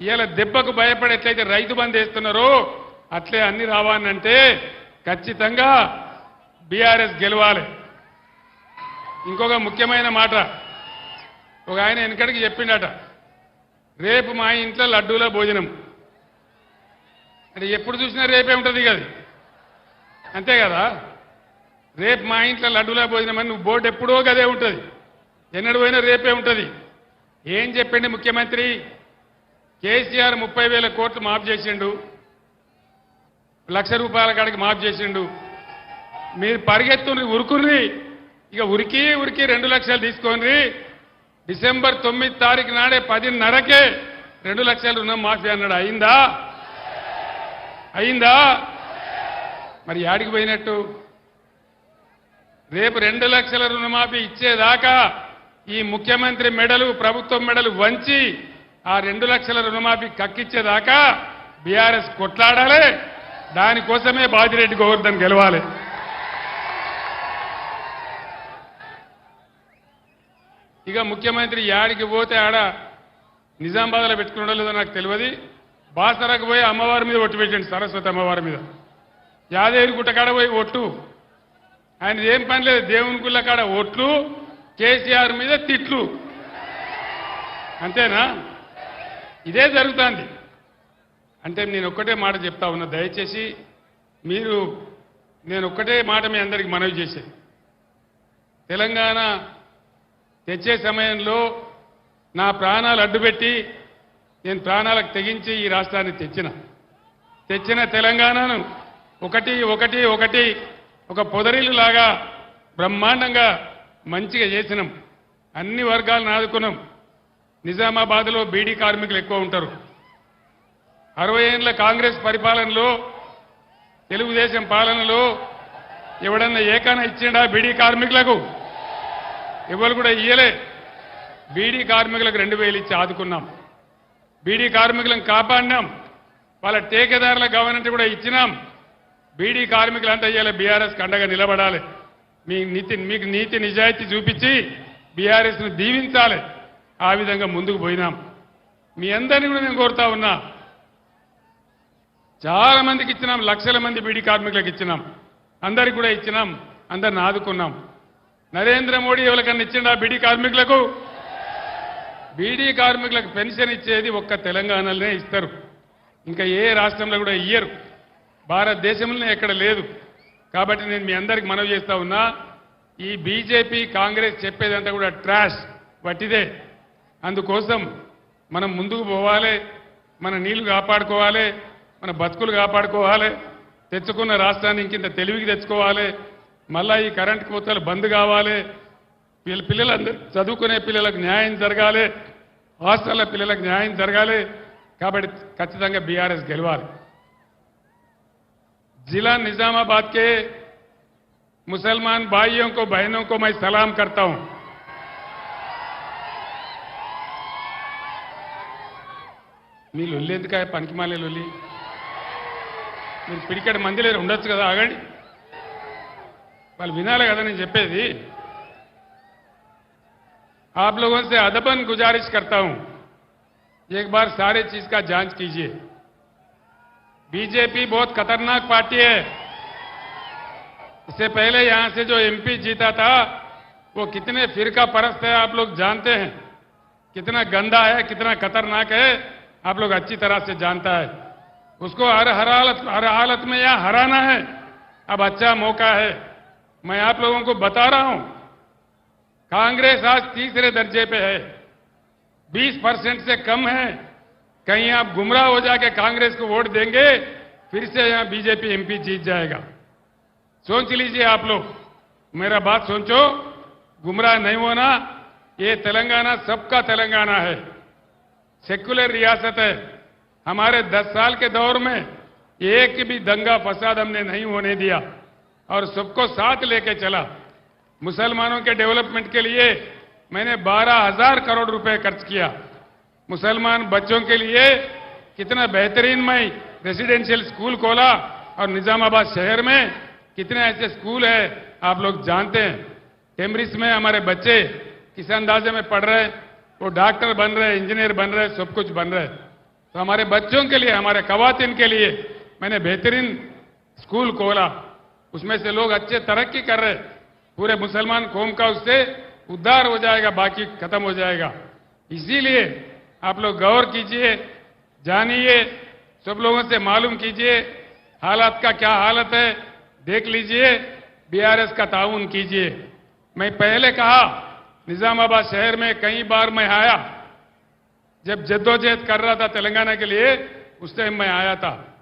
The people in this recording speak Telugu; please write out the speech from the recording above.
ఇవాళ దెబ్బకు భయపడి ఎట్లయితే రైతు బంద్ వేస్తున్నారో అట్లే అన్ని రావాలంటే ఖచ్చితంగా బీఆర్ఎస్ గెలవాలి. ఇంకొక ముఖ్యమైన మాట. ఒక ఆయన వెనకడికి చెప్పిండట రేపు మా ఇంట్లో లడ్డూల భోజనం. అంటే ఎప్పుడు చూసినా రేపే ఉంటుంది కదా అంతే కదా? రేపు మా ఇంట్లో లడ్డూల భోజనం అని నువ్వు బోర్డు ఎప్పుడో గదే ఉంటుంది. ఎన్నడు పోయినా రేపే ఉంటుంది. ఏం చెప్పండి ముఖ్యమంత్రి? కేసీఆర్ ముప్పై వేల కోట్లు మాఫ్ చేసిండు. లక్ష రూపాయల కాడికి మాఫ్ చేసిండు. మీరు పరిగెత్తుని ఉరుకుర్రి ఇక ఉరికి ఉరికి రెండు లక్షలు తీసుకోండి డిసెంబర్ తొమ్మిది తారీఖు నాడే పదిన్నరకే రెండు లక్షలు రుణం మాఫీ అన్నాడు. అయిందా? అయిందా? మరి యాడికి పోయినట్టు? రేపు రెండు లక్షల రుణమాఫీ ఇచ్చేదాకా ఈ ముఖ్యమంత్రి మెడలు ప్రభుత్వం మెడలు వంచి ఆ రెండు లక్షల రుణమాఫీ కక్కిచ్చేదాకా బీఆర్ఎస్ కొట్లాడాలి. దానికోసమే బాజిరెడ్డి గోవర్ధన్ గెలవాలి. ఇక ముఖ్యమంత్రి యాడికి పోతే ఆడ నిజామాబాద్లో పెట్టుకున్నాడో లేదో నాకు తెలియదు. బాసరకు పోయి అమ్మవారి మీద ఒట్టు పెట్టండి సరస్వతి అమ్మవారి మీద. యాదేవి గుట్ట కాడ పోయి ఒట్టు. ఆయన ఏం పని లేదు దేవుని గుళ్ళ కాడ ఒట్లు కేసీఆర్ మీద తిట్లు. అంతేనా? ఇదే జరుగుతుంది. అంటే నేను ఒక్కటే మాట చెప్తా ఉన్నా దయచేసి మీరు నేను ఒక్కటే మాట మీ అందరికి మనవి చేసేది. తెలంగాణ తెచ్చే సమయంలో నా ప్రాణాలు అడ్డుపెట్టి నేను ప్రాణాలకు తెగించి ఈ రాష్ట్రాన్ని తెచ్చిన. తెచ్చిన తెలంగాణను ఒకటి ఒకటి ఒకటి ఒక పొదరిల్లు లాగా బ్రహ్మాండంగా మంచిగా చేసినాం. అన్ని వర్గాలను ఆదుకున్నాం. నిజామాబాద్లో బీడీ కార్మికులు ఎక్కువ ఉంటారు. అరవై ఏళ్ళ కాంగ్రెస్ పరిపాలనలో తెలుగుదేశం పాలనలో ఎవడన్నా ఏకాన ఇచ్చిండా బీడీ కార్మికులకు? ఎవరు కూడా ఇయ్యలే. బీడీ కార్మికులకు రెండు వేలు ఇచ్చి ఆదుకున్నాం. బీడీ కార్మికులను కాపాడినాం. వాళ్ళ టేకేదారుల గవర్నమెంట్ కూడా ఇచ్చినాం. బీడీ కార్మికులంతా ఇయ్యాలి బీఆర్ఎస్ అండగా నిలబడాలి. మీ నీతి మీకు నీతి నిజాయితీ చూపించి బీఆర్ఎస్ను దీవించాలి. ఆ విధంగా ముందుకు పోయినాం. మీ అందరినీ కూడా నేను కోరుతా ఉన్నా. చాలా మందికి ఇచ్చినాం లక్షల మంది బీడీ కార్మికులకు ఇచ్చినాం. అందరికి కూడా ఇచ్చినాం అందరిని ఆదుకున్నాం. నరేంద్ర మోడీ ఎవరికన్నా ఇచ్చిండా బీడీ కార్మికులకు? బీడీ కార్మికులకు పెన్షన్ ఇచ్చేది ఒక్క తెలంగాణలోనే ఇస్తారు. ఇంకా ఏ రాష్ట్రంలో కూడా ఇయ్యరు. భారతదేశంలోనే ఎక్కడ లేదు. కాబట్టి నేను మీ అందరికి మనవి చేస్తా ఉన్నా ఈ బీజేపీ కాంగ్రెస్ చెప్పేదంతా కూడా ట్రాష్. వట్టిదే అందుకోసం మనం ముందుకు పోవాలి మన నీళ్లు కాపాడుకోవాలి మన బతుకులు కాపాడుకోవాలి తెచ్చుకున్న రాష్ట్రాన్ని ఇంకింత తెలివికి తెచ్చుకోవాలి మళ్ళా ఈ కరెంట్ కోతలు బంద్ కావాలి పిల్ల పిల్లలందరూ చదువుకునే పిల్లలకు న్యాయం జరగాలి హాస్టల్ల పిల్లలకు న్యాయం జరగాలి కాబట్టి ఖచ్చితంగా బీఆర్ఎస్ గెలవాలి जिला निजामाबाद के मुसलमान भाइयों को बहनों को मैं सलाम करता हूं మీ లొల్లి ఎందుకాయ పనికిమాలే లొల్లి మీరు పిడికడ మంది లేరు ఉండొచ్చు కదా ఆగండి వాళ్ళు వినాలి కదా నేను చెప్పేది आप लोगों से अदबन गुजारिश करता हूं एक बार सारे चीज का जांच कीजिए बीजेपी बहुत खतरनाक पार्टी है इससे पहले यहां से जो एमपी जीता था वो कितने फिरका परस्त है आप लोग जानते हैं कितना गंदा है कितना खतरनाक है आप लोग अच्छी तरह से जानता है। उसको हर हर हालत हर हालत में यहाँ हराना है। अब अच्छा मौका है। मैं आप लोगों को बता रहा हूँ, कांग्रेस आज तीसरे दर्जे पे है। 20 परसेंट से कम है। कहीं आप गुमराह हो जाके कांग्रेस को वोट देंगे, फिर से यहाँ बीजेपी एमपी जीत जाएगा। सोच लीजिए आप लोग, मेरा बात सोचो, गुमराह नहीं होना, ये तेलंगाना सबका तेलंगाना है। सेक्युलर रियासत है। हमारे 10 साल के दौर में एक भी दंगा फसाद हमने नहीं होने दिया और सबको साथ लेके चला। मुसलमानों के डेवलपमेंट के लिए मैंने बारह हज़ार करोड़ रुपए खर्च किया। मुसलमान बच्चों के लिए कितना बेहतरीन मैं रेसिडेंशियल स्कूल खोला और निजामाबाद शहर में कितने ऐसे स्कूल है, आप लोग जानते हैं। टेमरिस में हमारे बच्चे किस अंदाजे में पढ़ रहे हैं? वो डॉक्टर बन रहे, इंजीनियर बन रहे, सब कुछ बन रहे। तो हमारे बच्चों के लिए, हमारे कवातीन के लिए मैंने बेहतरीन स्कूल खोला। उसमें से लोग अच्छे तरक्की कर रहे। पूरे मुसलमान कौम का उससे उद्धार हो जाएगा, बाकी खत्म हो जाएगा। इसीलिए आप लोग गौर कीजिए, जानिए, सब लोगों से मालूम कीजिए, हालात का क्या हालत है, देख लीजिए बीआरएस का ताउन कीजिए। मैं पहले कहा निजामाबाद शहर में कई बार मैं आया। जब जद्दोजहद कर रहा था तेलंगाना के लिए, उस टाइम मैं आया था।